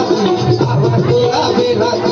बेलाची आवड तुला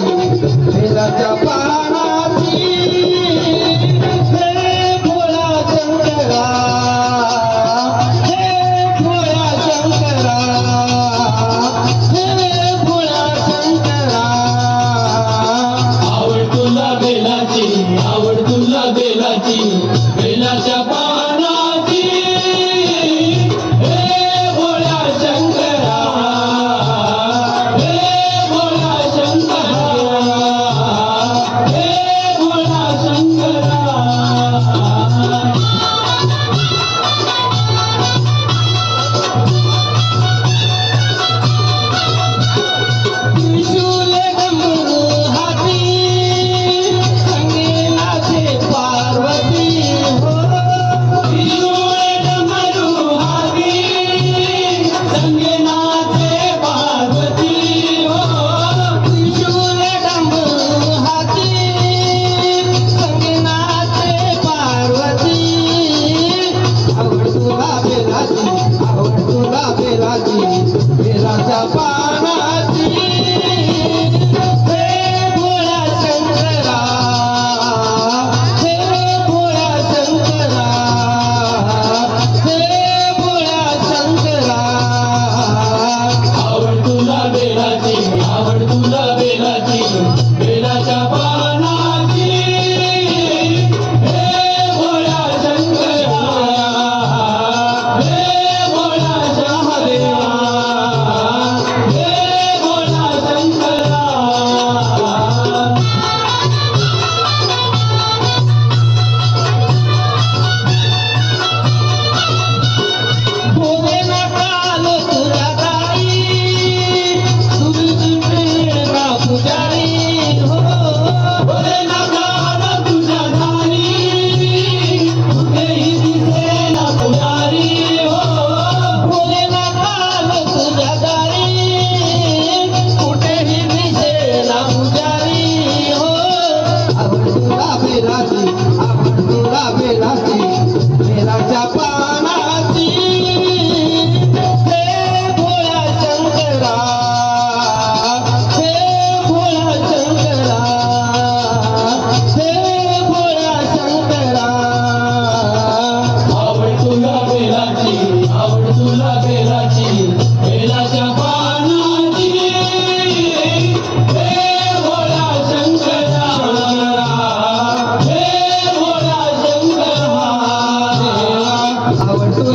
तुला बेलाची बेलाच्या पानाची हे भोळा शंकरा हे भोळा शंकरा हे भोळा शंकरा आवड तुला बेलाची. आवड तुला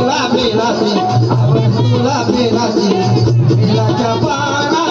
बेला बेलासी आवर तुला बेलासी बेलाच्या पाना